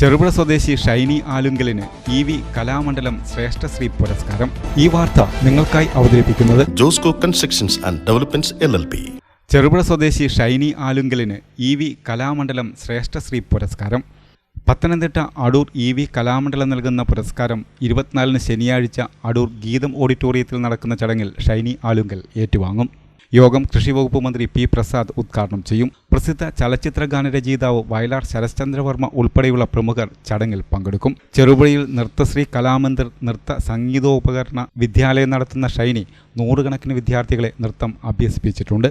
ചെറുപുഴ സ്വദേശി ഷൈനി ആലുങ്കലിന് E V Kalamandalam Shreshtashree പുരസ്കാരം. ഈ വാർത്ത നിങ്ങൾക്കായി അവതരിപ്പിക്കുന്നത് Josco constructions and developments L L P. Cherupuzha സ്വദേശി ഷൈനി ആലുങ്കലിന് ഇ വി കലാമണ്ഡലം ശ്രേഷ്ഠശ്രീ പുരസ്കാരം. പത്തനംതിട്ട അടൂർ ഇ വി കലാമണ്ഡലം നൽകുന്ന പുരസ്കാരം ഇരുപത്തിനാലിന് ശനിയാഴ്ച അടൂർ ഗീതം ഓഡിറ്റോറിയത്തിൽ നടക്കുന്ന ചടങ്ങിൽ ഷൈനി ആലുങ്കൽ ഏറ്റുവാങ്ങും. യോഗം കൃഷി വകുപ്പ് മന്ത്രി പി പ്രസാദ് ഉദ്ഘാടനം ചെയ്യും. പ്രസിദ്ധ ചലച്ചിത്ര ഗാനരചയിതാവ് വയലാർ ശരശ്ചന്ദ്രവർമ്മ ഉൾപ്പെടെയുള്ള പ്രമുഖർ ചടങ്ങിൽ പങ്കെടുക്കും. ചെറുപുഴയിൽ നൃത്തശ്രീ കലാമന്ദിർ നൃത്ത സംഗീതോപകരണ വിദ്യാലയം നടത്തുന്ന ഷൈനി നൂറുകണക്കിന് വിദ്യാർത്ഥികളെ നൃത്തം അഭ്യസിപ്പിച്ചിട്ടുണ്ട്.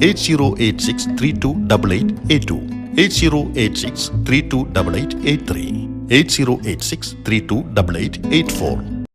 8086 328882, 8086